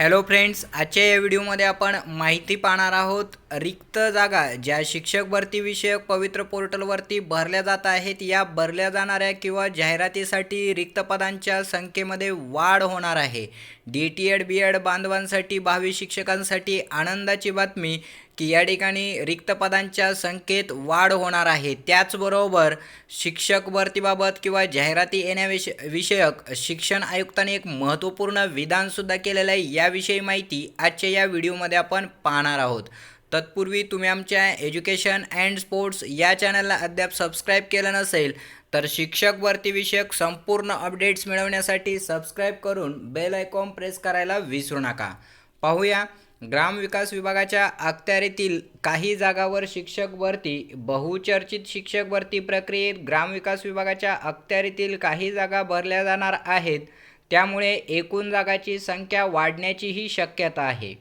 Hello friends आजच्या या व्हिडिओमध्ये आपण माहिती पाहणार आहोत रिक्त जागा ज्या शिक्षक भरतीविषयक पवित्र पोर्टलवरती भरल्या जात आहेत या भरल्या जाणाऱ्या किंवा जाहिरातीसाठी रिक्त पदांच्या संख्येमध्ये वाढ होणार आहे. D T Ed B Ed बांधवांसाठी भावी शिक्षकांसाठी आनंदाची बातमी की या ठिकाणी रिक्त पदांच्या संख्येत वाढ होणार आहे. त्याचबरोबर शिक्षक भरतीबाबत किंवा जाहिराती येण्याविष विषयक शिक्षण आयुक्तांनी एक महत्त्वपूर्ण विधानसुद्धा केलेलं आहे. याविषयी माहिती आजच्या या व्हिडिओमध्ये आपण पाहणार आहोत. तत्पूर्वी तुम्ही आमच्या एज्युकेशन अँड स्पोर्ट्स या चॅनलला अद्याप सबस्क्राईब केलं नसेल तर शिक्षक भरतीविषयक संपूर्ण अपडेट्स मिळवण्यासाठी सबस्क्राईब करून बेल आयकॉन प्रेस करायला विसरू नका. पाहूया ग्रामविकास विभागाच्या अखत्यारीतील काही जागावर शिक्षक भरती बहुचर्चित शिक्षक भरती प्रक्रियेत ग्रामविकास विभागाच्या अखत्यारीतील काही जागा भरल्या जाणार आहेत. त्यामुळे एकूण जागाची संख्या वाढण्याचीही शक्यता आहे.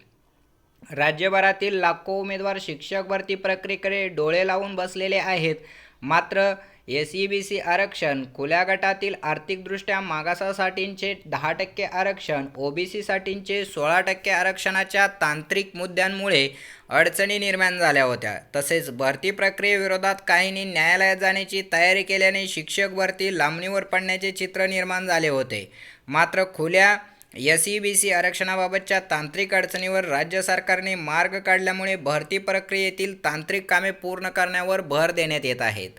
राज्यभरातील लाखो उमेदवार शिक्षक भरती प्रक्रियेकडे डोळे लावून बसलेले आहेत. मात्र एस ई बी सी आरक्षण खुल्या गटातील आर्थिकदृष्ट्या मागासासाठींचे दहा टक्के आरक्षण ओ बी सीसाठींचे सोळा टक्के आरक्षणाच्या तांत्रिक मुद्द्यांमुळे अडचणी निर्माण झाल्या होत्या. तसेच भरती प्रक्रियेविरोधात काहींनी न्यायालयात जाण्याची तयारी केल्याने शिक्षक भरती लांबणीवर पडण्याचे चित्र निर्माण झाले होते. मात्र खुल्या एस ई बी सी आरक्षणाबाबतच्या तांत्रिक अडचणीवर राज्य सरकारने मार्ग काढल्यामुळे भरती प्रक्रियेतील तांत्रिक कामे पूर्ण करण्यावर भर देण्यात येत आहेत.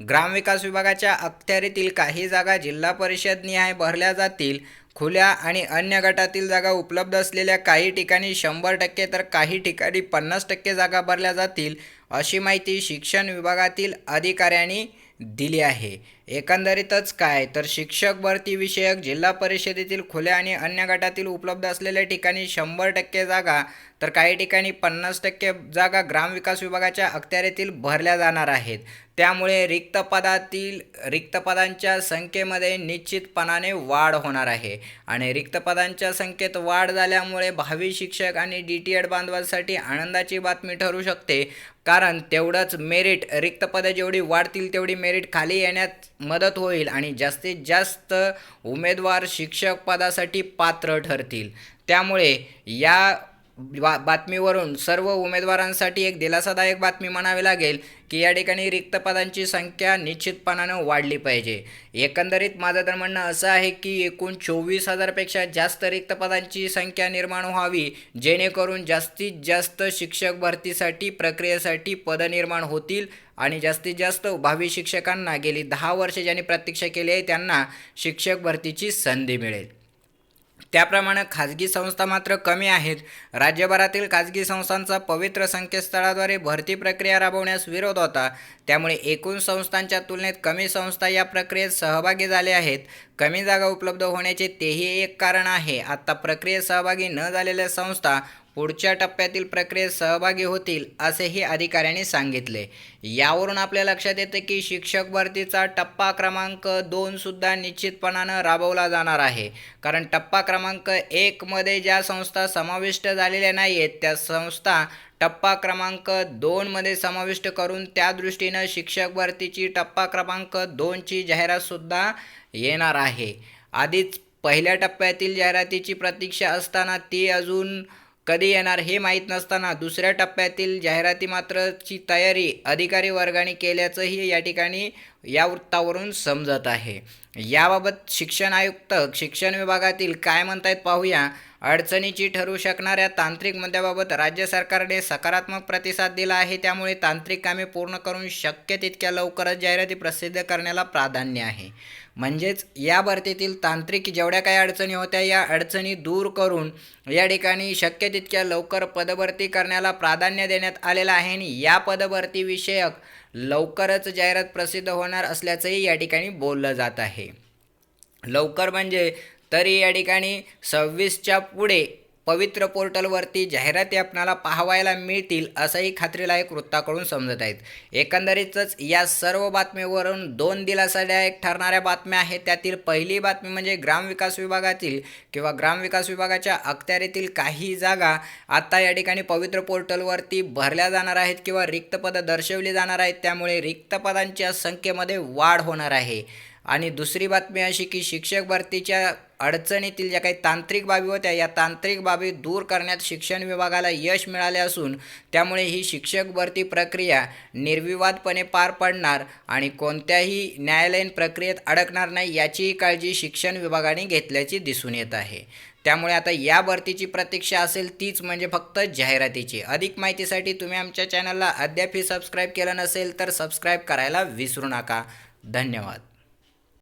ग्रामविकास विभागाच्या अखत्यारीतील काही जागा जिल्हा परिषदनिहाय भरल्या जातील. खुल्या आणि अन्य गटातील जागा उपलब्ध असलेल्या काही ठिकाणी शंभर टक्के तर काही ठिकाणी पन्नास टक्के जागा भरल्या जातील अशी माहिती शिक्षण विभागातील अधिकाऱ्यांनी दिली आहे. एकंदरीतच काय? तर शिक्षक भरती विषयक जिल्हा परिषदेतील खुल्या आणि अन्य गटातील उपलब्ध असलेल्या ठिकाणी शंभर टक्के जागा तर काही ठिकाणी पन्नास टक्के जागा ग्रामविकास विभागाच्या अखत्यारीतील भरल्या जाणार आहेत. त्यामुळे रिक्त पदातील रिक्त पदांच्या संख्येमध्ये निश्चितपणाने वाढ होणार आहे. आणि रिक्त पदांच्या संख्येत वाढ झाल्यामुळे भावी शिक्षक आणि डी टी एड बांधवांसाठी आनंदाची बातमी ठरू शकते. कारण तेवढंच मेरिट रिक्त पदं जेवढी वाढतील तेवढी मेरिट खाली येण्यात मदत होईल आणि जास्तीत जास्त उमेदवार शिक्षक पदासाठी पात्र ठरतील. त्यामुळे या बा बातमीवरून सर्व उमेदवारांसाठी एक दिलासादायक बातमी म्हणावी लागेल की या ठिकाणी रिक्त पदांची संख्या निश्चितपणानं वाढली पाहिजे. एकंदरीत माझं तर म्हणणं असं आहे की एकूण चोवीस हजारपेक्षा जास्त रिक्त पदांची संख्या निर्माण व्हावी जेणेकरून जास्तीत जास्त शिक्षक भरतीसाठी प्रक्रियेसाठी पदं निर्माण होतील आणि जास्तीत जास्त भावी शिक्षकांना गेली दहा वर्षे ज्यांनी प्रतीक्षा केली आहे त्यांना शिक्षक भरतीची संधी मिळेल. त्याप्रमाणे खाजगी संस्था मात्र कमी आहेत. राज्यभरातील खाजगी संस्थांचा पवित्र संकेतस्थळाद्वारे भरती प्रक्रिया राबवण्यास विरोध होता. त्यामुळे एकूण संस्थांच्या तुलनेत कमी संस्था या प्रक्रियेत सहभागी झाल्या आहेत. कमी जागा उपलब्ध होण्याचे तेही एक कारण आहे. आता प्रक्रियेत सहभागी न झालेल्या संस्था पुढच्या टप्प्यातील प्रक्रियेत सहभागी होतील असेही अधिकाऱ्यांनी सांगितले. यावरून आपल्या लक्षात येते की शिक्षक भरतीचा टप्पा क्रमांक दोनसुद्धा निश्चितपणानं राबवला जाणार आहे. कारण टप्पा क्रमांक एकमध्ये ज्या संस्था समाविष्ट झालेल्या नाही आहेत त्या संस्था टप्पा क्रमांक दोनमध्ये समाविष्ट करून त्या दृष्टीनं शिक्षक भरतीची टप्पा क्रमांक दोनची जाहिरातसुद्धा येणार आहे. आधीच पहिल्या टप्प्यातील जाहिरातीची प्रतीक्षा असताना ती अजून कधी येणार हे माहीत नसताना दुसऱ्या टप्प्यातील जाहिराती मात्रची तयारी अधिकारी वर्गाने केल्याचंही या ठिकाणी या वृत्तावरून समजत आहे. याबाबत शिक्षण आयुक्त शिक्षण विभागातील काय म्हणतायत पाहूया. अडचणीची ठरू शकणाऱ्या तांत्रिक मुद्द्याबाबत राज्य सरकारने सकारात्मक प्रतिसाद दिला आहे. त्यामुळे तांत्रिक कामे पूर्ण करून शक्य तितक्या लवकरच जाहिराती प्रसिद्ध करण्याला प्राधान्य आहे. म्हणजेच या भरतीतील तांत्रिक जेवढ्या काही अडचणी होत्या या अडचणी दूर करून या ठिकाणी शक्य तितक्या लवकर पदभरती करण्याला प्राधान्य देण्यात आलेलं आहे. आणि या पदभरतीविषयक लवकरच जाहिरात प्रसिद्ध होणार असल्याचंही या ठिकाणी बोललं जात आहे. लवकर म्हणजे तरी या ठिकाणी सव्वीसच्या पुढे पवित्र पोर्टलवरती जाहिराती आपणाला पाहावायला मिळतील असंही खात्रीलायक वृत्ताकडून समजत आहेत. एकंदरीतच या सर्व बातमीवरून दोन दिलासादायक ठरणाऱ्या बातम्या आहेत. त्यातील पहिली बातमी म्हणजे ग्रामविकास विभागातील किंवा ग्रामविकास विभागाच्या अखत्यारीतील काही जागा आत्ता या ठिकाणी पवित्र पोर्टलवरती भरल्या जाणार आहेत किंवा रिक्त पदं दर्शवली जाणार आहेत. त्यामुळे रिक्त पदांच्या संख्येमध्ये वाढ होणार आहे. आणि दुसरी बातमी अशी की शिक्षक भरतीच्या अडचणीतील ज्या काही तांत्रिक बाबी होत्या या तांत्रिक बाबी दूर करण्यात शिक्षण विभागाला यश मिळाले असून त्यामुळे ही शिक्षक भरती प्रक्रिया निर्विवादपणे पार पडणार आणि कोणत्याही न्यायालयीन प्रक्रियेत अडकणार नाही याचीही काळजी शिक्षण विभागाने घेतल्याची दिसून येत आहे. त्यामुळे आता या भरतीची प्रतीक्षा असेल तीच म्हणजे फक्त जाहिरातीची. अधिक माहितीसाठी तुम्ही आमच्या चॅनलला अद्यापही सबस्क्राईब केलं नसेल तर सबस्क्राईब करायला विसरू नका. धन्यवाद.